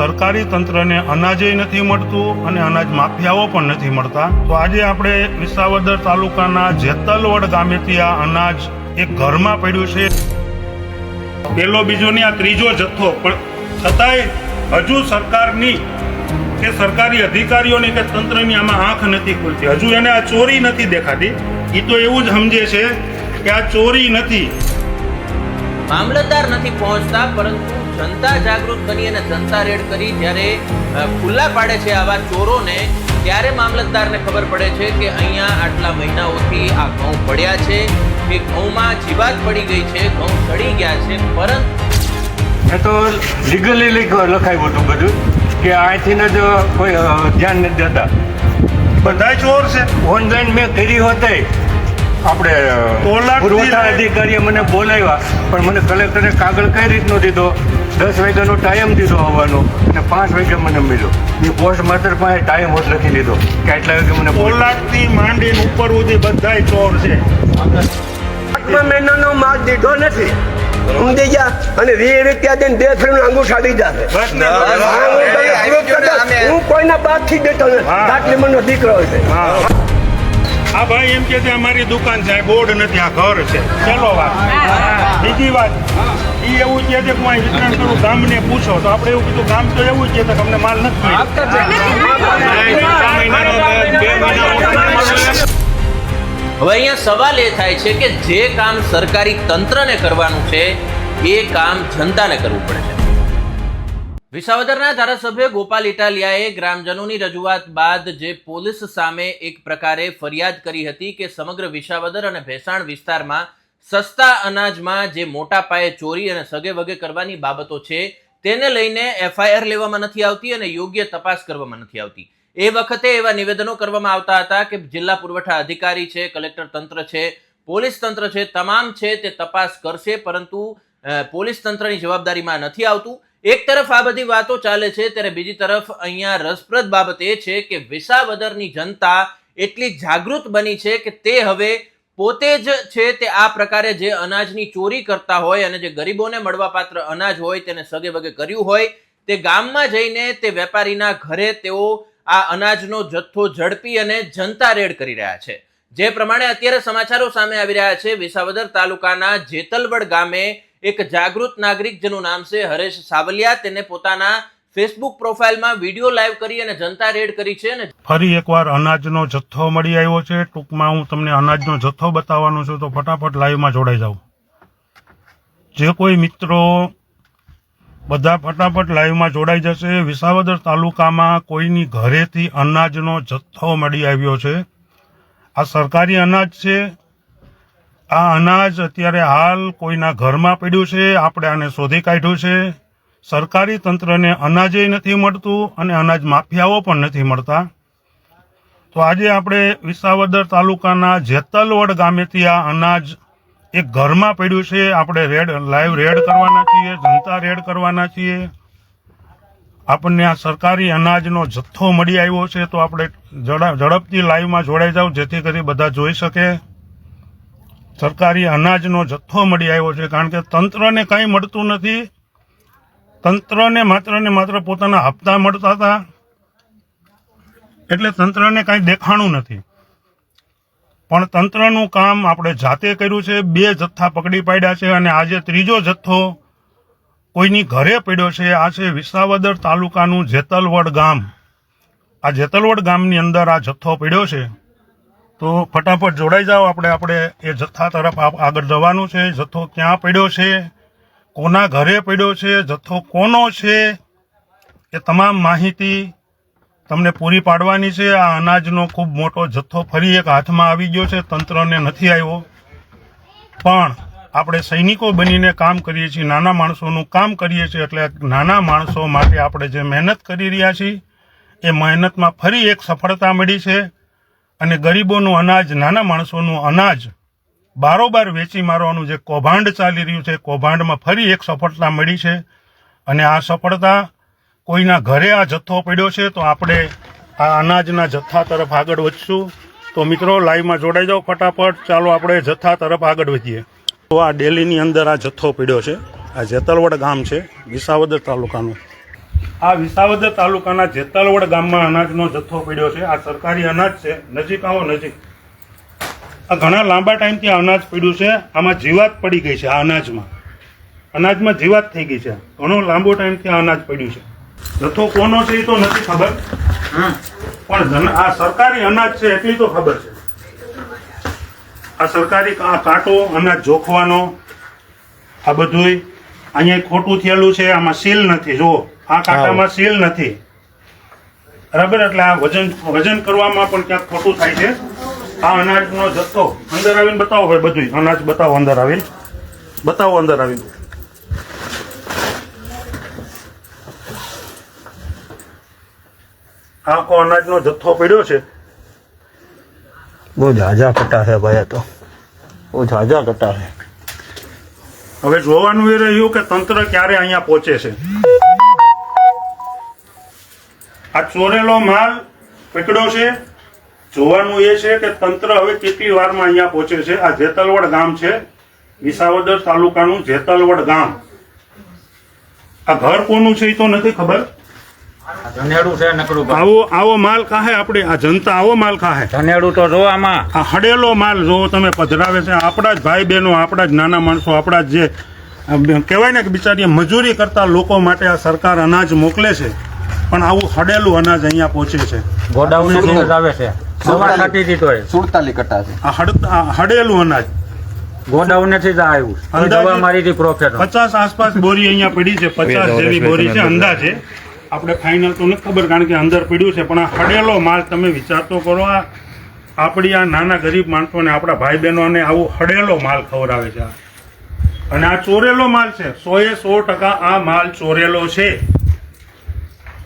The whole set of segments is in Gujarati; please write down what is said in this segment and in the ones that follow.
સરકારી તંત્રને અનાજે નથી મળતું અને અનાજ માફિયાઓ પણ નથી મળતા. તો આજે આપણે વિસાવદર તાલુકાના જેતલવડ ગામેથી આ અનાજ એક ઘરમાં પડ્યું છે. પેલો બીજો ને આ ત્રીજો જથ્થો. પણ છતાંય હજુ સરકારની કે સરકારી અધિકારીઓની કે તંત્રની આમાં આંખ નથી ખુલતી. હજુ એને આ ચોરી નથી દેખાતી. એ તો એવું જ સમજે છે કે આ ચોરી નથી. મામલતદાર નથી પહોંચતા, પરંતુ જનતા જાગૃત બની અને જનતા રેડ કરી જ્યારે ખુલ્લા પાડે છે આવા ચોરોને, ત્યારે મામલતદારને ખબર પડે છે કે અહીંયા આટલા મહિનાઓથી આ ઘઉં પડ્યા છે, કે ઘઉંમાં જીવાત પડી ગઈ છે, ઘઉં સડી ગયા છે, પરંતુ એ તો લીગલી લખાયું હતું બધું, કે અહીંથી જ કોઈ ધ્યાન નથી દેતા. બધા ચોર છે. ઓનલાઈન મેં કરી હોતે. આપણે પુરવઠા અધિકારીએ મને બોલાવ્યા પણ મને કલેક્ટરે કાગળ કઈ રીતનો દીધો? દસ વાગ્યાનો ટાઈમ દીધો આવવાનો અને પાંચ વાગ્યા મને મળ્યો. એ પોસ્ટ માસ્ટર પાસે ટાઈમ હોત લખી લીધો. કે આટલા વાગે મને. પોલાટથી માંડીને ઉપર સુધી બધાય ચોર છે. આઠમા મહિનાનો માલ દીધો નથી. સમજી ગયા? અને વીસ રૂપિયા દઈને બે ફરીને અંગૂઠા દીધા છે. ને હા, કોઈના બાદથી હું કોઈના બાદથી દેતો નથી. મનનો દીકરો છે. હા. આ ભાઈ એમ કે છે અમારી દુકાન છે બોર્ડ નથી આ ઘર છે. ચલો વાત. બીજી વાત. ઈ એવું કહે છે કે હું વિતરણ કરું ગામને પૂછો. તો આપણે એવું કીધું ગામ તો એવું જ છે કે અમને માલ નથી હવે અહીંયા સવાલ એ થાય છે કે જે કામ સરકારી તંત્રને કરવાનું છે એ કામ જનતાને કરવું પડે છે. વિસાવદરના ધારાસભ્ય ગોપાલ ઇટાલિયાએ ગ્રામજનોની રજૂઆત બાદ જે પોલીસ સામે એક પ્રકારે ફરિયાદ કરી હતી કે સમગ્ર વિસાવદર અને ભેસાણ વિસ્તારમાં સસ્તા અનાજમાં જે મોટા પાયે ચોરી અને સગે વગે કરવાની બાબતો છે, તેને લઈને એફઆઈઆર લેવામાં નથી આવતી અને યોગ્ય તપાસ કરવામાં નથી આવતી. એ વખતે એવા નિવેદનો કરવામાં આવતા હતા કે જિલ્લા પુરવઠા અધિકારી છે, કલેક્ટર તંત્ર છે, પોલીસ તંત્ર છે, તમામ છે તે તપાસ કરશે, પરંતુ પોલીસ તંત્રની જવાબદારીમાં નથી આવતું. એક તરફ આ બધી વાતો ચાલે છે, ત્યારે બીજી તરફ અહીંયા રસપ્રદ બાબત એ છે કે વિસાવદરની જનતા એટલી જાગૃત બની છે કે તે હવે પોતે જ છે તે આ પ્રકારે જે અનાજની ચોરી કરતા હોય અને જે ગરીબોને મળવાપાત્ર અનાજ હોય તેને સગે વગે કર્યું હોય, તે ગામમાં જઈને તે વેપારીના ઘરે તેઓ આ અનાજનો જથ્થો ઝડપી અને જનતા રેડ કરી રહ્યા છે. જે પ્રમાણે અત્યારે સમાચારો સામે આવી રહ્યા છે, વિસાવદર તાલુકાના જેતલવડ ગામે એક જાગૃત નાગરિક જેનું નામ છે હરેશ સાવલિયા. તેને પોતાના ફેસબુક પ્રોફાઇલમાં વીડિયો લાઈવ કરી અને જનતા રેડ કરી છે ને ફરી એકવાર અનાજનો જથ્થો મળી આવ્યો છે. ટૂંકમાં હું તમને અનાજનો જથ્થો બતાવવાનો છું, તો ફટાફટ લાઈવમાં જોડાઈ જાઉં જે કોઈ મિત્રો બધા ફટાફટ લાઈવમાં જોડાઈ જશે. વિસાવદર તાલુકામાં કોઈની ઘરેથી અનાજનો જથ્થો મળી આવ્યો છે. આ સરકારી અનાજ છે. આ અનાજ અત્યારે હાલ કોઈના ઘરમાં પડ્યું છે, આપણે આને શોધી કાઢ્યું છે. સરકારી તંત્રને અનાજે નથી મળતું અને અનાજ માફિયાઓ પણ નથી મળતા. તો આજે આપણે વિસાવદર તાલુકાના જેતલવડ ગામેથી આ અનાજ એક ઘરમાં પડ્યું છે, આપણે રેડ, લાઈવ રેડ કરવાના છીએ, જનતા રેડ કરવાના છીએ. આપણને આ સરકારી અનાજનો જથ્થો મળી આવ્યો છે, તો આપણે ઝડપ- ઝડપથી લાઈવમાં જોડાઈ જાવ જેથી કરી બધા જોઈ શકે. સરકારી અનાજનો જથ્થો મળી આવ્યો છે, કારણ કે તંત્રને કંઈ મળતું નથી. તંત્રને માત્ર ને માત્ર પોતાના હપ્તા મળતા હતા. એટલે તંત્રને કાંઈ દેખાણું નથી. પણ તંત્રનું કામ આપણે જાતે કર્યું છે, બે જથ્થા પકડી પાડ્યા છે અને આજે ત્રીજો જથ્થો કોઈની ઘરે પડ્યો છે, આ છે વિસાવદર તાલુકાનું જેતલવડ ગામ. આ જેતલવડ ગામની અંદર આ જથ્થો પડ્યો છે. તો ફટાફટ જોડાઈ જાઓ. આપણે આપણે એ જથ્થા તરફ આગળ જવાનું છે. જથ્થો ક્યાં પડ્યો છે? કોના ઘરે પડ્યો છે? જથ્થો કોનો છે? એ તમામ માહિતી તમને પૂરી પાડવાની છે. આ અનાજનો ખૂબ મોટો જથ્થો ફરી એક હાથમાં આવી ગયો છે. તંત્રને નથી આવ્યો. પણ આપણે સૈનિકો બનીને કામ કરીએ છીએ. નાના માણસોનું કામ કરીએ છીએ. એટલે નાના માણસો માટે આપણે જે મહેનત કરી રહ્યા છીએ, એ મહેનતમાં ફરી એક સફળતા મળી છે. અને ગરીબોનું અનાજ, નાના માણસોનું અનાજ બારોબાર વેચી મારવાનું જે કૌભાંડ ચાલી રહ્યું છે, કૌભાંડમાં ફરી એક સફળતા મળી છે. અને આ સફળતા કોઈના ઘરે આ જથ્થો પડ્યો છે, તો આપણે આ અનાજના જથ્થા તરફ આગળ વધશું. તો મિત્રો, લાઈવમાં જોડાઈ જાઓ ફટાફટ. ચાલો આપણે જથ્થા તરફ આગળ વધીએ. તો આ ડેલીની અંદર આ જથ્થો પડ્યો છે. આ જેતલવડ ગામ છે, વિસાવદર તાલુકાનું. આ વિસાવદર તાલુકાના જેતલવડ ગામમાં અનાજનો જથ્થો પડ્યો છે. આ સરકારી અનાજ છે. નજીક આવો નજીક. આ ઘણા લાંબા ટાઈમથી આ અનાજ પડ્યું છે. આમાં જીવાત પડી ગઈ છે આ અનાજમાં. અનાજમાં જીવાત થઈ ગઈ છે. ઘણો લાંબો ટાઈમથી આ અનાજ પડ્યું છે. જથ્થો કોનો છે એ તો નથી ખબર. પણ આ સરકારી અનાજ છે એટલી તો ખબર છે. આ સરકારી આ કાંટો અનાજ જોખવાનો આ બધુંય. અહીંયા ખોટું થયેલું છે. આમાં સીલ નથી. જુઓ. આ કાંટામાં સીલ નથી. બરાબર? એટલે આ વજન વજન કરવામાં પણ ક્યાંક ખોટું થાય છે. આ અનાજનો જથ્થો અંદર આવીને બતાવો ભાઈ બધું અનાજ બતાવો અંદર આવીને. બતાવો અંદર આવીને. આખો અનાજનો જથ્થો પડ્યો છે. બહુ ઝાઝા કટા છે ભાઈ તો. બહુ ઝાઝા કટા છે. હવે જોવાનું એ રહ્યું કે તંત્ર ક્યારે અહીંયા પહોંચે છે. આ ચોરેલો માલ પકડ્યો છે. જોવાનું એ છે કે તંત્ર હવે કેટલી વારમાં અહીંયા પહોંચે છે. આ જેતલવડ ગામ છે. વિસાવદર તાલુકાનું જેતલવડ ગામ. આ ઘર કોનું છે એ તો નથી ખબર? ધનેડું છે નકરું આવો આવો માલ ખાહે આપણે. આ જનતા આવો માલ ખાહે. ધનેડું તો જો આમાં આ હડેલો માલ જો તમે પધરાવે છે. આપણા જ ભાઈ બહેનો આપણા જ નાના માણસો આપણા જ કહેવાય ને કે બિચારી મજૂરી કરતા લોકો માટે આ સરકાર અનાજ મોકલે છે. પણ આવું હડેલું અનાજ અહીંયા પહોંચે છે. ગોડાઉન આવે છે. સવાર કાઢી દીધો સુડતાલી કટા છે. આ હડ આ હડેલું અનાજ. ગોડાઉનથી જ આવ્યું અંદાજે- દવા મારી પ્રોફેટ. પચાસ આસપાસ બોરી અહીંયા પડી છે. પચાસ જેવી બોરી છે. અંદાજે આપણે ફાઇનલ તો નથી ખબર કારણ કે અંદર પડ્યું છે. પણ આ હડેલો માલ તમે વિચાર તો કરો આ આપણી આ નાના ગરીબ માણસોને આપણા ભાઈ બહેનોને આવું હડેલો માલ ખવડાવે છે અને આ ચોરેલો માલ છે. સો એ સો ટકા આ માલ ચોરેલો છે.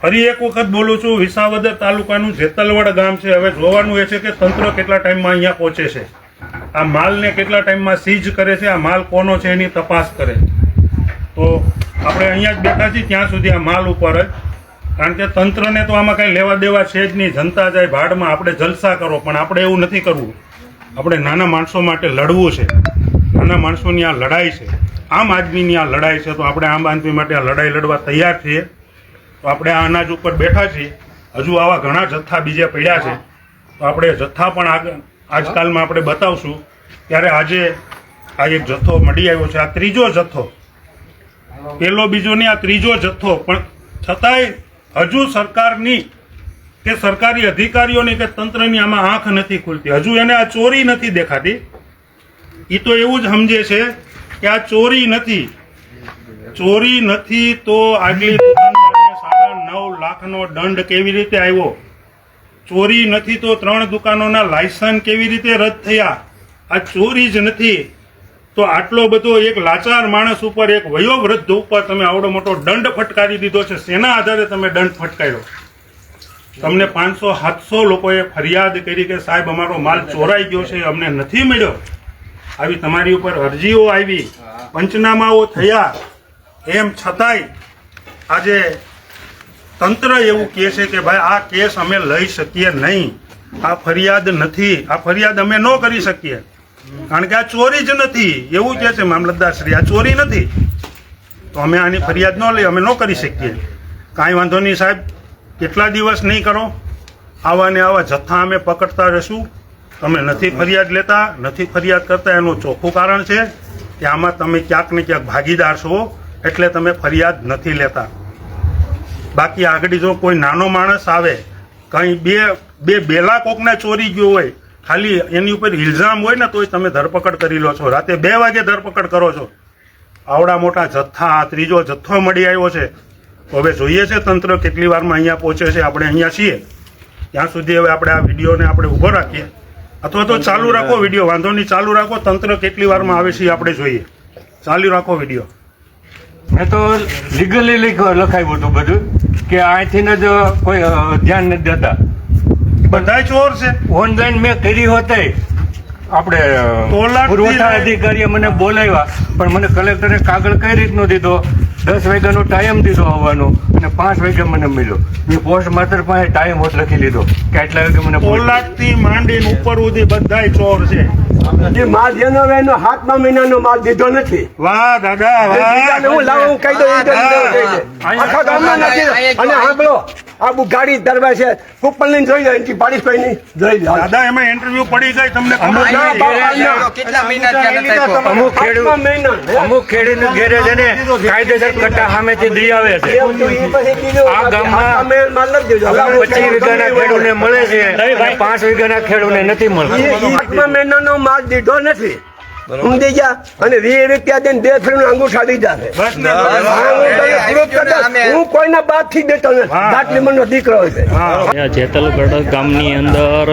ફરી એક વખત બોલું છું, વિસાવદર તાલુકાનું જેતલવડ ગામ છે. હવે જોવાનું એ છે કે તંત્ર કેટલા ટાઈમમાં અહીંયા પહોંચે છે. આ માલને કેટલા ટાઈમમાં સીઝ કરે છે, આ માલ કોનો છે એની તપાસ કરે. તો આપણે અહીંયા જ બેઠા છીએ, ત્યાં સુધી આ માલ ઉપર જ. કારણ કે તંત્રને તો આમાં કંઈ લેવા દેવા છે જ નહીં. જનતા જાય ભાડમાં, આપણે જલસા કરો, પણ આપણે એવું નથી કરવું. આપણે નાના માણસો માટે લડવું છે. નાના માણસોની આ લડાઈ છે. આમ આદમીની આ લડાઈ છે, તો આપણે આમ આદમી માટે આ લડાઈ લડવા તૈયાર છીએ. તો આપણે આ અનાજ ઉપર બેઠા છીએ. હજુ આવા ઘણા જથ્થા બીજા પડ્યા છે. તો આપણે જથ્થા પણ આજકાલમાં આપણે બતાવશું. ત્યારે આજે આ એક જથ્થો મળી આવ્યો છે. આ ત્રીજો જથ્થો. પેલો બીજો નહીં, આ ત્રીજો જથ્થો. પણ છતાંય હજુ સરકારની, કે સરકારી અધિકારીઓની કે તંત્રની આમાં આંખ નથી ખુલતી. હજુ એને આ ચોરી નથી દેખાતી. એ તો એવું જ સમજે છે કે આ ચોરી નથી. ચોરી નથી તો આગલી લાખનો દંડ કેવી રીતે આવ્યો? ચોરી નથી તો ત્રણ દુકાનોના લાયસન્સ કેવી રીતે રદ થયા? આ ચોરી જ નથી. તો આટલો બધો એક લાચાર માણસ ઉપર એક વયોવૃદ્ધ ઉપર તમે આવડો મોટો દંડ ફટકારી દીધો છે. સેના આધારે તમે દંડ ફટકાર્યો? તમને પાંચસો સાતસો લોકોએ ફરિયાદ કરી કે સાહેબ અમારો માલ ચોરાઈ ગયો છે અમને નથી મળ્યો. આવી તમારી ઉપર અરજીઓ આવી. પંચનામાઓ થયા. એમ છતાંય આજે તંત્ર એવું કહે છે કે ભાઈ, આ કેસ અમે લઈ શકીએ નહીં. આ ફરિયાદ નથી. આ ફરિયાદ અમે ન કરી શકીએ. કારણ કે આ ચોરી જ નથી. એવું કહે છે મામલતદારશ્રી આ ચોરી નથી. તો અમે આની ફરિયાદ ન લઈ, અમે ન કરી શકીએ. કાંઈ વાંધો નહીં સાહેબ, કેટલા દિવસ નહીં કરો? આવા ને આવા જથ્થા અમે પકડતા રહીશું. તમે નથી ફરિયાદ લેતા, નથી ફરિયાદ કરતા, એનું ચોખ્ખું કારણ છે કે આમાં તમે ક્યાંક ને ક્યાંક ભાગીદાર છો. એટલે તમે ફરિયાદ નથી લેતા. બાકી આગળ જો કોઈ નાનો માણસ આવે, કંઈ બે બે બેલા કોકને ચોરી ગયો હોય, ખાલી એની ઉપર ઇલ્ઝામ હોય ને તોય તમે ધરપકડ કરી લો છો. રાતે બે વાગે ધરપકડ કરો છો. આવડા મોટા જથ્થા, આ ત્રીજો જથ્થો મળી આવ્યો છે. હવે જોઈએ છે તંત્ર કેટલી વારમાં અહીંયા પહોંચે છે. આપણે અહીંયા છીએ. ત્યાં સુધી હવે આપણે આ વિડીયોને આપણે ઊભો રાખીએ. અથવા તો ચાલુ રાખો વીડિયો. વાંધો નહીં, ચાલુ રાખો. તંત્ર કેટલી વારમાં આવે છે આપણે જોઈએ. ચાલુ રાખો વીડિયો. મેં તો લીગલી લખાવ્યું હતું બધું. કે અહીંથી જ કોઈ ધ્યાન નથી દેતા. બધા ચોર છે. ઓનલાઈન મેં કરી હોતે. આપણે પુરવઠા અધિકારીએ મને બોલાવ્યા પણ મને કલેક્ટરે કાગળ કઈ રીતનો દીધો? દસ વાગ્યાનો ટાઈમ દીધો આવવાનો અને પાંચ વાગ્યા મને મળ્યો. મેં પોસ્ટ માસ્ટર પાસે ટાઈમ હોત લખી લીધો. કે આટલા વાગે મને પોલાકથી થી માંડીને ઉપર સુધી બધાય ચોર છે. જે માલ જેનો એનો હાથમાં મહિનાનો માલ દીધો નથી. વાહ દાદા વાહ. હું લાવું હું કહી દઉં. આખા ગામમાં નથી. અને સાંભળો આ ગાડી દરવાજે છે. કુપન લઈને જોઈ જાય નહીં. જોઈ લે. દાદા એમાં ઇન્ટરવ્યુ પડી જાય તમને અમુક ખેડૂત? અમુક ખેડૂત ઘેરે છે ને કાયદેસર કટ્ટા સામેથી દઈ આવે છે. એમ તો ઈ પછી કીધું આ ગામમાં હાથમાં મેં માલ નથી દીધો. પચીસ વીઘાના ખેડૂતને મળે છે પાંચ વીઘાના ખેડૂતને નથી ઈ- મળતું મહિનાનો માલ દીધો નથી. સમજી ગયા અને વીસ રૂપિયા દઈને બે ફેરનું અંગૂઠા દીધા હા, કોઈના બાપથી દેતો નથી. મનનો દીકરો છે. આ જેતલગઢ ગામની અંદર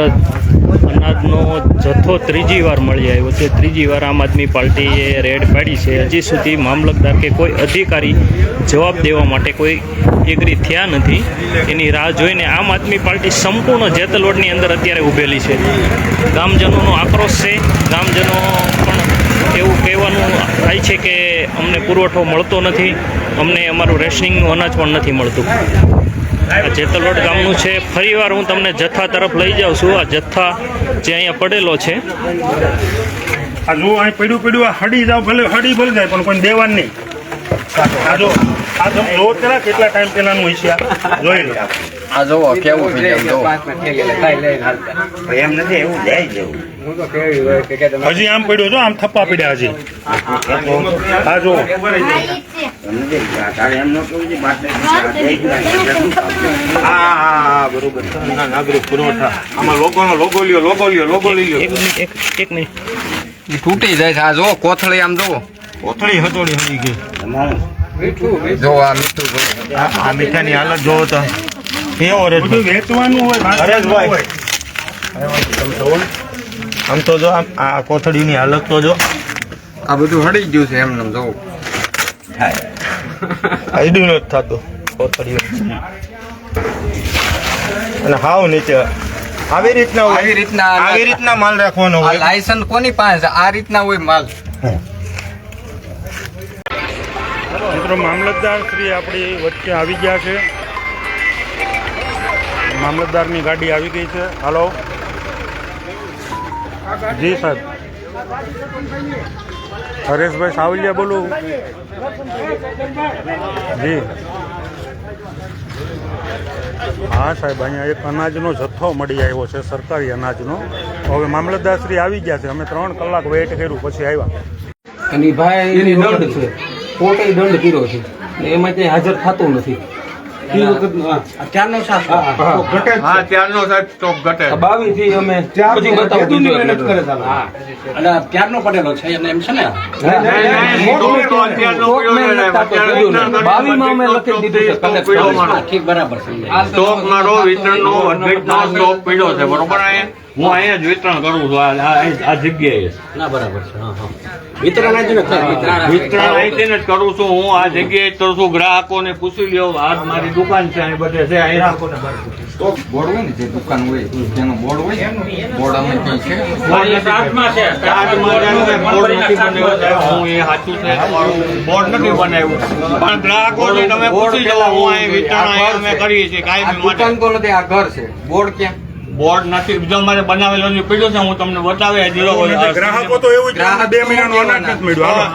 અનાજનો જથ્થો ત્રીજી વાર મળી આવ્યો છે. ત્રીજી વાર આમ આદમી પાર્ટીએ રેડ પાડી છે. હજી સુધી મામલતદાર કે કોઈ અધિકારી જવાબ દેવા માટે કોઈ એગ્રી થયા નથી. એની રાહ જોઈને આમ આદમી પાર્ટી સંપૂર્ણ જેતલોડની અંદર અત્યારે ઊભેલી છે. ગામજનોનો આક્રોશ છે. ગામજનો પણ એવું કહેવાનું થાય છે કે અમને પુરવઠો મળતો નથી. અમને અમારું રેશનિંગનું અનાજ પણ નથી મળતું. આ જેતલવડ ગામનું છે. ફરીવાર હું તમને જથ્થા તરફ લઈ જાઉં છું. આ જથ્થા જે અહીંયા પડેલો છે. આ જો અહીં પડ્યું પડ્યું આ હડી જાવ ભલે હડી ભલે જાય પણ કોઈ દેવાનું નહીં. આ જો આ તમે લો પેલા કેટલા ટાઈમ પેલાનું હોય છે આ? જોઈ લો. આ જોવો કેવું એમ જોવો. હજી આમ પડ્યો જો આમ થપ્પા પડ્યા હજી. આ જો. નાગરિક પુરવઠા. આમાં લોકોનો લોગો લ્યો લોગો લ્યો લોગો લઈ લ્યો. એક એક મિનિટ. તૂટી જાય છે. આ જો કોથળી આમ જોવો કોથળી હતોડી હળી ગઈ જો આ મીઠું આ આ મીઠાની હાલત જોવો તો. કેવો રે વેચવાનું હોય હરેશભાઈ. હોય. આમ તો જો આમ આ કોથળીની હાલત તો જો. આ બધું હળી ગયું છે એમને જોવો આઈડું નથી થતું કોથળીઓ. અને હાવ નીચે. આવી રીતના હોય. આવી રીતના આવી રીતના માલ રાખવાનો હોય. લાયસન્સ કોની પાસે? છે? આ રીતના હોય માલ. મિત્રો મામલતદાર શ્રી આપણી વચ્ચે આવી ગયા છે. મામલતદારની ગાડી આવી ગઈ છે. હાલો. જી સાહેબ. હરેશભાઈ સાવલિયા બોલું. જી. હા સાહેબ, અહીંયા એક અનાજનો જથ્થો મળી આવ્યો છે, સરકારી અનાજનો. હવે મામલતદારશ્રી આવી ગયા છે, અમે ત્રણ કલાક વેઇટ કર્યું, પછી આવ્યા. એની ભાઈ એની દંડ છે. કોર્ટે દંડ કર્યો છે. એમાં ક્યાંય હાજર થતું નથી. હા. ત્યારનો સાહેબ સ્ટોક ઘટે થી અમે. અને પડેલો છે એમ છે ને? બાવી અમે લખી દીધું છે ઠીક બરાબર સમજાય સ્ટોક મારો વિતરણનો નો સ્ટોક પડ્યો છે બરોબર અહીંયા હું અહીંયા જ વિતરણ કરું છું. આ- આ આ જગ્યાએ. ના બરાબર છે. હા હા. વિતરણ વિતરણ અહીંથી જ કરું છું. હું આ જગ્યાએ જ કરું છું. ગ્રાહકોને પૂછી લ્યો આ મારી દુકાન છે અહીં બધે છે. અહીં બોર્ડ હોય ને જે દુકાન હોય બોર્ડ બોર્ડ અમે છે? બોર્ડ નથી. બનાવ્યો હું એ સાચું છે બોર્ડ નથી બનાવ્યું. પણ ગ્રાહકોને તમે પૂછી જુઓ હું અહીં વિતરણ અહીં અમે કરીએ છીએ દુકાન તો નથી આ ઘર છે. બોર્ડ ક્યાં? બોર્ડ નથી બીજો મારે બનાવેલો જે પીડ્યો છે હું તમને બતાવી દીધો ગ્રાહકો તો એવું ગ્રાહક છે, બે મહિનાનું અનાજ નથી મળ્યું.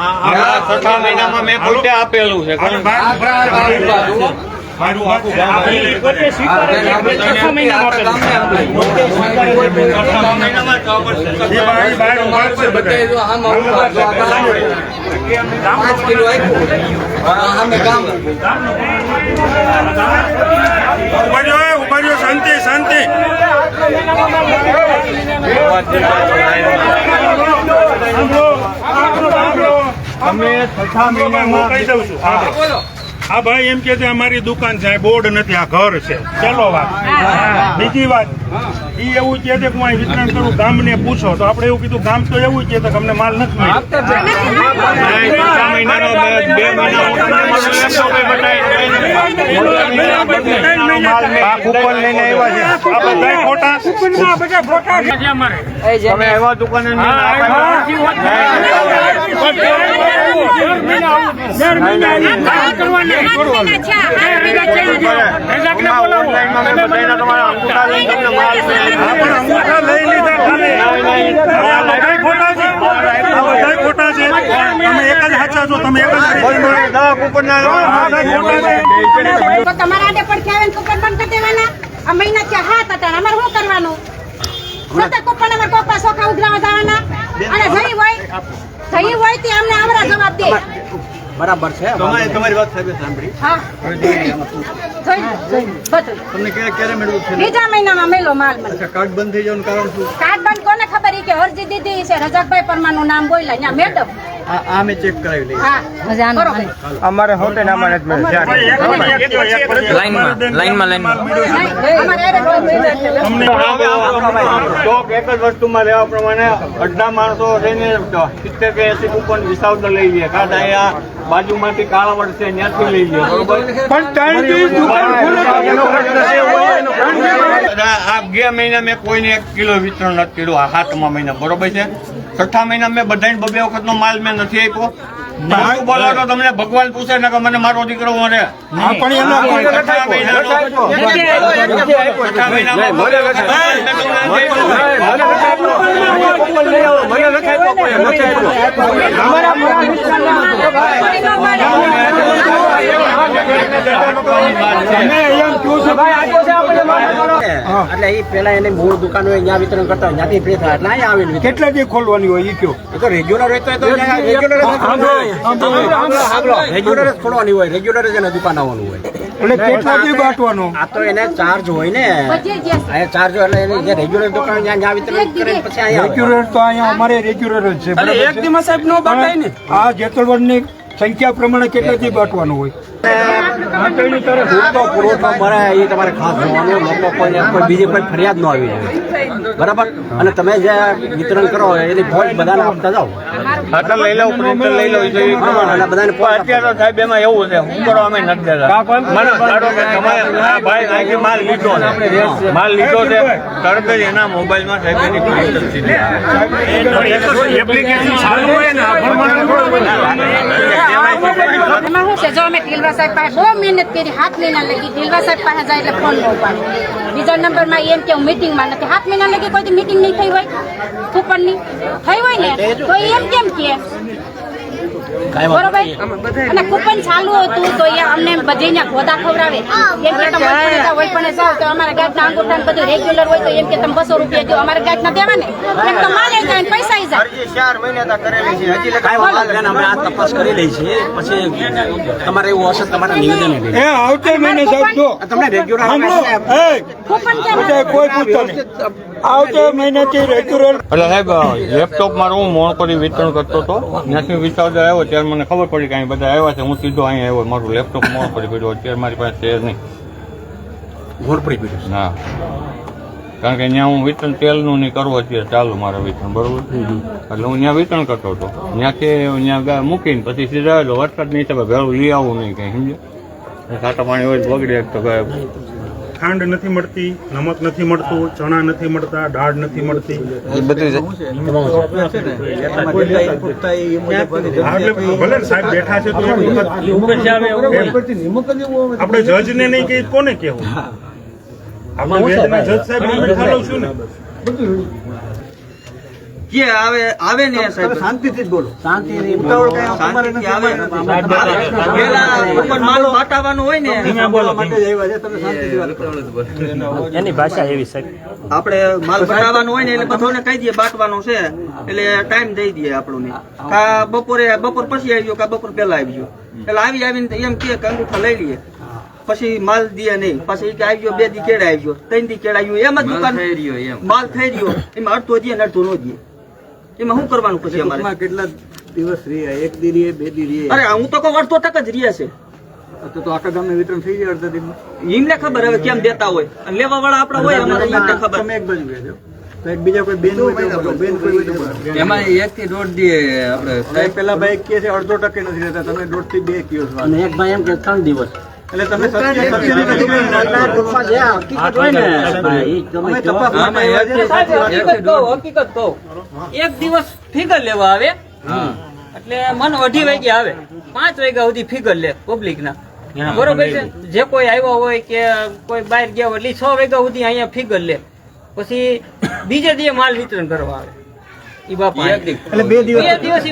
છઠ્ઠા મહિનામાં મેં પોતે આપેલું છે શાંતિ શાંતિ તમે છઠ્ઠા મહિનામાં કહી દઉં છું. આ ભાઈ એમ કે છે અમારી દુકાન છે બોર્ડ નથી આ ઘર છે. ચલો વાત. બીજી વાત ઈ એવું કે છે કે હું વિતરણ કરું ગામને પૂછો. તો આપણે એવું કીધું ગામ તો એવું કે અમને માલ નથી મળ્યો. એ એવા દુકાને બધાયના તમારા છે છો છે. ને કૂપન બંધ કરી દેવાના આ મહિના થયા હાથ હતા અમારે શું કરવાનું છતાં કૂપન અમારે કોપા સોખા ઉઘરાવા જવાના અને જઈ હોય જઈ હોય તે અમને હમણાં જવાબ દે બરાબર છે તમારી તમારી વાત સાહેબ સાંભળી. હા. તમને ક્યારે ક્યારે મેળવું છે? બીજા મહિનામાં મેલો માલ મને. અચ્છા કાર્ડ બંધ થઈ જવાનું કારણ શું? કાર્ડ બંધ કોને ખબર કે અરજી દીધી છે રજાકભાઈ પરમારનું નામ બોલ્યા ત્યાં મેડમ. આ આ ચેક કરાવી લઈ હા બરોબર અમારે હોટે ના મને મળે ભાઈ, એક સ્ટોક જ વસ્તુમાં લેવા પ્રમાણે અડધા માણસો થઈને સિત્તેર કે એસી કુપન વિસાવદર લઈ લે કાં તો અહીંયા બાજુમાંથી કાળા છે ત્યાંથી લઈ લે બરોબર પણ ત્રણ દિવસ દુકાન આ બે મહિના મેં કોઈને એક કિલો વિતરણ નથી કર્યું આ સાતમા મહિના બરોબર છે છઠ્ઠા મહિના મેં બધાને બબે વખતનો માલ મેં નથી આપ્યો ખોટું બોલો તો તમને ભગવાન પૂછે ને કે મને મારો દીકરો મળે પણ માલ એટલે એ પેલા એની મૂળ દુકાન હોય ત્યાં વિતરણ કરતા હોય ત્યાંથી ફ્રી થાય. એટલે અહીંયા આવીને. કેટલા દી ખોલવાની હોય એ કયો? તો રેગ્યુલર હોય તો રેગ્યુલર રેગ્યુલર જ ખોલવાની હોય. રેગ્યુલર જ એને દુકાન આવવાનું હોય. એટલે કેટલા દી બાટવાનો? આ તો એને ચાર્જ હોય ને. ચાર્જ એટલે એની જે રેગ્યુલર દુકાન ત્યાં જ્યાં વિતરણ કરે ને પછી અહીંયા રેગ્યુલર તો અહીંયા અમારે રેગ્યુલર જ છે. એક સાહેબ નો બાટાય ને. આ આ જેતલવડની સંખ્યા પ્રમાણે કેટલા દી બાટવાનું હોય? પૂરતો પુરવઠો મળે એ તમારે ખાસ જોવાનું લોકો કોઈને કોઈ બીજી કોઈ ફરિયાદ ન આવી જાય બરાબર? અને તમે જે વિતરણ કરો એની ભોજ બધાને આપતા જાઓ. લઈ લઉં પ્રિન્ટર લઈ લઉં તો એ પ્રમાણે. અને બધાને અત્યારે તો સાહેબ એમાં એવું છે હું કરો અમે નથી દેતા મને ધારો કે તમારે ભાઈ અહીંથી માલ લીધો છે. માલ લીધો છે. તરત જ એના મોબાઈલમાં સાહેબ એની પ્રિન્ટર સીધી એપ્લિકેશન ચાલુ હોય ને આ પ્રમાણે થોડું એમાં શું છે? જો અમે ઢીલવા સાહેબ પાસે બહુ મહેનત કરી હાથ મહિના લગી ઢીલવા સાહેબ પાસે જાય એટલે ફોન ન ઉપાડે. બીજા નંબરમાં એમ કે હું મિટિંગમાં નથી. હાથ મહિના લગી કોઈ મિટિંગ નહીં થઈ હોય કૂપનની થઈ હોય ને? તો એમ કેમ કે? બરોબર? અને કૂપન ચાલુ હતું તો એ અમને બધે ગોદા ખવડાવે. એમ કે તમે હોય પણ જાઓ તો અમારા ગાંઠના અંગૂઠા બધું રેગ્યુલર હોય તો એમ કે તમે બસો રૂપિયા જો અમારે ગાંઠ ના દેવા ને એમ તો માલે જાય પૈસા ય જાય. ચાર મહિના કરેલી છે. હજી કાંઈ વાંધો નહીં, બેન, અમે આ તપાસ કરી લઈ છીએ. પછી તમારે એવું હશે તમારે નિવેદન એ આવતે મહિને સાહેબ જો. તમને રેગ્યુલર કોઈ પૂછતો નહીં. આવતે મહિનાથી રેગ્યુલર એટલે સાહેબ લેપટોપ મારું હું મોણપરી વિતરણ કરતો હતો. ત્યાંથી વિસાવદર આવ્યો ત્યારે મને ખબર પડી કે અહીં બધા આવ્યા છે. હું સીધો અહીં આવ્યો. મારું લેપટોપ મોણપરી પડ્યું. અત્યારે મારી પાસે છે નહીં. ઘોર પડી પડ્યું ના કારણ કે ત્યાં હું વિતરણ તેલનું નહીં કરવું અત્યારે ચાલુ મારે વિતરણ બરોબર? એટલે હું ત્યાં વિતરણ કરતો હતો. ત્યાંથી ત્યાં ગા- મૂકીને પછી સીધા આવેલો વરસાદની હિસાબે ભેળું લઈ આવું નહીં કંઈ સમજે ખાટા પાણી હોય તો બગડે તો કાંઈ ખાંડ નથી મળતી નમક નથી મળતું ચણા નથી મળતા દાળ નથી મળતી. ભલે સાહેબ બેઠા છે તો એક વખત એમ. આપણે જજને નહીં કહી કોને કેવું આપણે જજ સાહેબ બેઠા લઉં છું ને. જે આવે આવે ને સાહેબ. શાંતિથી જ બોલો. શાંતિથી શાંતિથી આવે. પેલા માલ બાટાવાનો હોય ને. માટે આવ્યા છે. તમે શાંતિથી એની ભાષા એવી સાહેબ. આપણે માલ ભરાવાનો હોય ને એટલે બધાને કહી દઈએ બાટવાનો છે. એટલે ટાઈમ દઈ દઈએ આપણને. કા બપોરે બપોર પછી આવી કા બપોર પહેલા આવી ગયો એટલે આવી આવીને એમ કે કે અંગૂઠા લઈ લઈએ. પછી માલ દે નહીં. પછી કે આવી ગયો બે દી કેળા આવી ગયો ત્રણ દી કેળા આવ્યો એમ જ દુકાન માલ થઈ રહ્યો. એમાં અડધો દે ને અડધો નો દે. એમાં શું કરવાનું પછી અમારે? કેટલા દિવસ રહ્યા? એક દી રહે બે દી રહે અરે હું તો કહું અડધો ટક જ રહ્યા છે. તો તો આખા ગામને વિતરણ થઈ જાય અડધા દિનમાં એમને ખબર હવે કેમ દેતા હોય. અને લેવા વાળા આપડા હોય અમારે એમને ખબર. તમે એક બાજુ કહેજો બીજા કોઈ બેન કોઈ એમાં એક થી દોઢ દી આપણે પેલા ભાઈ કહે છે અડધો ટકે નથી રહેતા. તમે દોઢથી બે કયો છો. અને એક ભાઈ એમ કે ત્રણ દિવસ. એટલે તમે હકીકત હોય ને. ભાઈ, એ તમે અમે કહો. એક દિવસ ફિગર લેવા આવે એટલે મન અઢી વાગે આવે. પાંચ વાગ્યા સુધી ફિગર લે પબ્લિક ના. બરોબર છે? જે કોઈ આવ્યો હોય કે કોઈ બહાર ગયા હોય એટલે છ વાગ્યા સુધી અહીંયા ફિગર લે. પછી બીજે દિવસે માલ વિતરણ કરવા આવે. ઈ બાપા એટલે બે દિવસ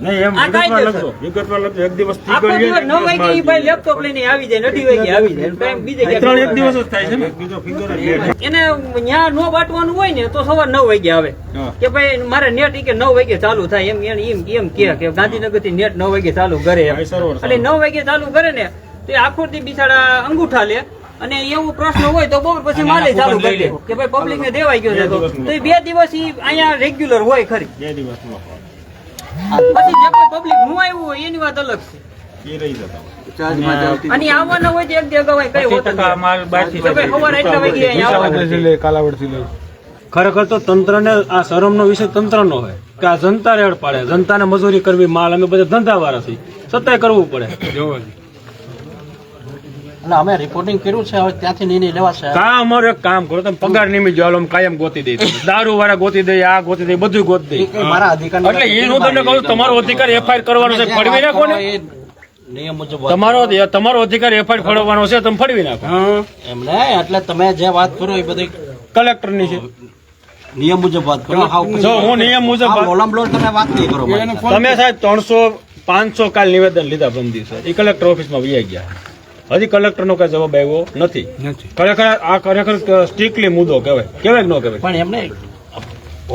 બે દિવસ ઈ માલ વિતરણ કરે આ કાયદેસર. આખો દિવસ નવ વાગે ઈ ભાઈ લેપટોપ લઈને આવી જાય અઢી વાગે આવી જાય ટાઈમ બીજે ત્રણ એક દિવસ જ થાય છે એને ન્યા નો બાટવાનું હોય ને તો સવાર નવ વાગે આવે. કે ભાઈ મારે નેટ કે નવ વાગે ચાલુ થાય. એમ એમ એમ કે કે ગાંધીનગરથી નેટ નવ વાગે ચાલુ કરે એમ. એટલે નવ વાગે ચાલુ કરે ને તો આખો થી બિચારા અંગૂઠા લે. અને એવું પ્રશ્ન હોય તો બપોર પછી માલે ચાલુ કરી દે. કે ભાઈ પબ્લિક ને દેવાઈ ગયો છે તો. તો બે દિવસ ઈ અહીંયા રેગ્યુલર હોય ખરી. પછી જે કોઈ પબ્લિક હું આવ્યું હોય એની વાત અલગ છે. અને આવવાના હોય તો એક દી અગાઉ કઈ હોતું નથી. કે ભાઈ એટલા વાગે અહીંયા આવવાનું. ખરેખર તો તંત્રને આ શરમનો વિષય તંત્રનો હોય કે આ જનતા રેડ પાડે જનતાને મજૂરી કરવી માલ અમે બધા ધંધાવાળા છીએ. છતાંય કરવું પડે. એટલે અમે રિપોર્ટિંગ કર્યું છે હવે ત્યાંથી નિર્ણય લેવાશે. કા અમારે એક કામ કરો તમે પગાર નિમિત અમે કાયમ ગોતી દઈ દારૂ વાળા ગોતી દઈ આ ગોતી દઈ બધું ગોતી દઈ મારા અધિકાર એટલે એ હું તમને કહું તમારો અધિકાર એફઆઈઆર કરવાનો છે ફળવી નાખો ને. નિયમ મુજબ તમારો તમારો અધિકાર એફઆઈઆર ફળવવાનો છે તમે ફળવી નાખો. એમને એટલે તમે જે વાત કરો એ બધી કલેક્ટરની છે. નિયમ મુજબ વાત કરો. જો હું નિયમ મુજબ ઓલમ વાત- તમે વાત નહીં કરો તમે સાહેબ ત્રણસો પાંચસો કાલ નિવેદન લીધા બંધી સર એ કલેક્ટર ઓફિસમાં વહી ગયા. હજી કલેક્ટરનો કઈ જવાબ આવ્યો નથી. ખરેખર આ ખરેખર સ્ટ્રિક્ટલી મુદ્દો કહેવાય. કહેવાય કે ન કહેવાય? પણ એમને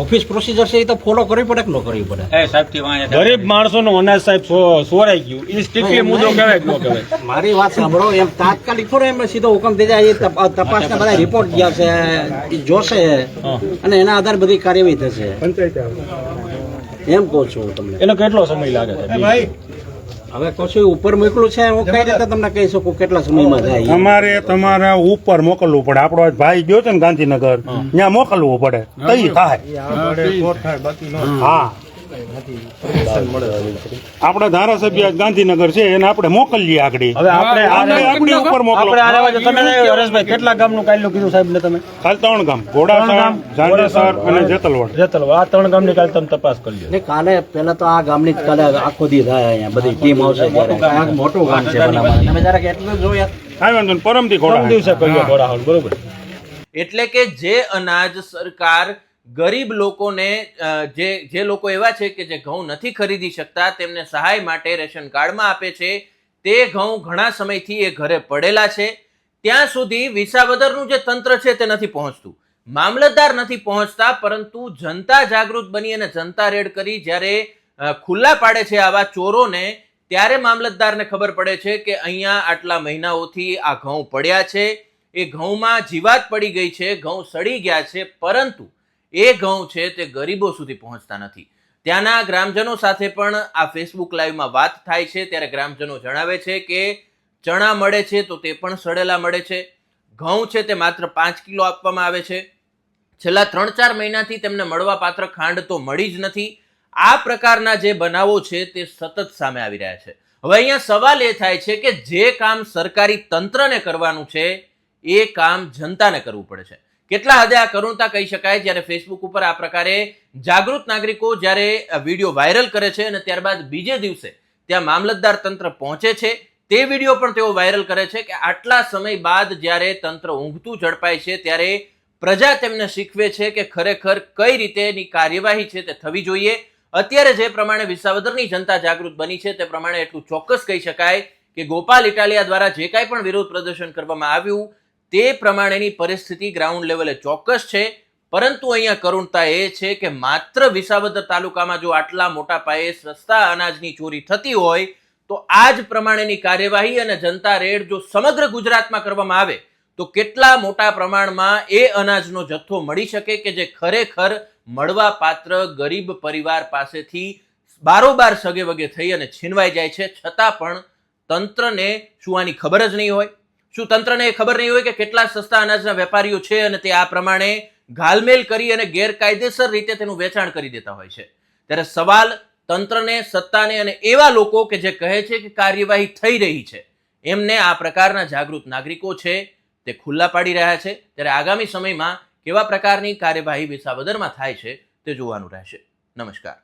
ઓફિસ પ્રોસિજર છે એ તો ફોલો કરવી પડે કે ન કરવી પડે? સાહેબ ગરીબ માણસો નું અનાજ સાહેબ સોરાઈ ગયું. એ સ્ટ્રિક્ટલી મુદ્દો કહેવાય કે ન કહેવાય? મારી વાત સાંભળો એમ તાત્કાલિક થોડો એમ સીધો હુકમ થઈ જાય એ તપાસ તપાસના બધા રિપોર્ટ ગયા છે એ જોશે અને એના આધારે બધી કાર્યવાહી થશે. એમ કહું છું તમને. એનો કેટલો સમય લાગે છે? હવે છું ઉપર મોકલું છે હું કઈ રીતે તમને કહી શકું કેટલા સમયમાં થાય અમારે તમારે ઉપર મોકલવું પડે આપણો ભાઈ ગયો છે ને ગાંધીનગર ત્યાં મોકલવું પડે કઈ થાય હા આપણા ધારાસભ્ય ગાંધીનગર છે એને આપણે મોકલીએ આગળ. હવે આપણે ઉપર મોકલો. આપણે તમે હરેશભાઈ કેટલા ગામનું કાલનું કીધું સાહેબ ને તમે? કાલ ત્રણ ગામ ઘોડાસર જાડેસર અને જેતલવડ. જેતલવડ. આ ત્રણ ગામની કાલ તમે તપાસ કરી ને કાલે પેલા તો આ ગામની જ કાલે આખો દી થાય અહીંયા બધી ટીમ આવશે ત્યારે. આ મોટું ગામ છે તમે જરાક એટલું જ જોયા. વાંધો ને પરમથી ઘોડા દિવસે કરીએ ઘોડાહોલ બરોબર. એટલે કે જે અનાજ સરકાર ગરીબ લોકોને જે જે લોકો એવા છે કે જે ઘઉં નથી ખરીદી શકતા, તેમને સહાય માટે રેશન કાર્ડમાં આપે છે, તે ઘઉં ઘણા સમયથી એ ઘરે પડેલા છે. ત્યાં સુધી વિસાવદરનું જે તંત્ર છે તે નથી પહોંચતું. મામલતદાર નથી પહોંચતા, પરંતુ જનતા જાગૃત બની અને જનતા રેડ કરી જ્યારે ખુલ્લા પાડે છે આવા ચોરોને, ત્યારે મામલતદારને ખબર પડે છે કે અહીંયા આટલા મહિનાઓથી આ ઘઉં પડ્યા છે. એ ઘઉંમાં જીવાત પડી ગઈ છે, ઘઉં સડી ગયા છે, પરંતુ એ ઘઉં છે તે ગરીબો સુધી પહોંચતા નથી. ત્યાંના ગ્રામજનો સાથે પણ આ ફેસબુક લાઈવમાં વાત થાય છે. ત્યારે ગ્રામજનો જણાવે છે કે ચણા મળે છે તો તે પણ સડેલા મળે છે. ઘઉં છે તે માત્ર પાંચ કિલો આપવામાં આવે છે. છેલ્લા ત્રણ ચાર મહિનાથી તેમને મળવા પાત્ર ખાંડ તો મળી જ નથી. આ પ્રકારના જે બનાવો છે તે સતત સામે આવી રહ્યા છે. હવે અહીંયા સવાલ એ થાય છે કે જે કામ સરકારી તંત્રને કરવાનું છે, એ કામ જનતાને કરવું પડે છે. કેટલા હદે આ કરુણતા કહી શકાય? જ્યારે ફેસબુક ઉપર આ પ્રકારે જાગૃત નાગરિકો જ્યારે વીડિયો વાયરલ કરે છે અને ત્યારબાદ બીજે દિવસે ત્યાં મામલતદાર તંત્ર પહોંચે છે, તે વીડિયો પણ તેઓ વાયરલ કરે છે કે આટલા સમય બાદ જ્યારે તંત્ર ઊંઘતું ઝડપાય છે, ત્યારે પ્રજા તેમને શીખવે છે કે ખરેખર કઈ રીતેની કાર્યવાહી છે તે થવી જોઈએ. અત્યારે જે પ્રમાણે વિસાવદરની જનતા જાગૃત બની છે, તે પ્રમાણે એટલું ચોક્કસ કહી શકાય કે ગોપાલ ઇટાલિયા દ્વારા જે કાંઈ પણ વિરોધ પ્રદર્શન કરવામાં આવ્યું તે પ્રમાણેની પરિસ્થિતિ ગ્રાઉન્ડ લેવલે ચોક્કસ છે. પરંતુ અહીંયા કરુણતા એ છે કે માત્ર વિસાવદર તાલુકામાં જો આટલા મોટા પાયે સસ્તા અનાજની ચોરી થતી હોય, તો આ જ પ્રમાણેની કાર્યવાહી અને જનતા રેડ જો સમગ્ર ગુજરાતમાં કરવામાં આવે, તો કેટલા મોટા પ્રમાણમાં એ અનાજનો જથ્થો મળી શકે કે જે ખરેખર મળવા પાત્ર ગરીબ પરિવાર પાસેથી બારોબાર સગે વગે થઈ અને છીનવાઈ જાય છે? છતાં પણ તંત્રને શું આની ખબર જ નહીં હોય? શું તંત્રને ખબર નહીં હોય કે કેટલા સસ્તા અનાજના વેપારીઓ છે અને તે આ પ્રમાણે ઘાલમેલ કરી અને ગેરકાયદેસર રીતે તેનું વેચાણ કરી દેતા હોય છે? ત્યારે સવાલ તંત્રને, સત્તાને અને એવા લોકો કે જે કહે છે કે કાર્યવાહી થઈ રહી છે, એમને આ પ્રકારના જાગૃત નાગરિકો છે, તે ખુલ્લા પાડી રહ્યા છે. ત્યારે આગામી સમયમાં કેવા પ્રકારની કાર્યવાહી વિસાવદરમાં થાય છે તે જોવાનું રહેશે. નમસ્કાર.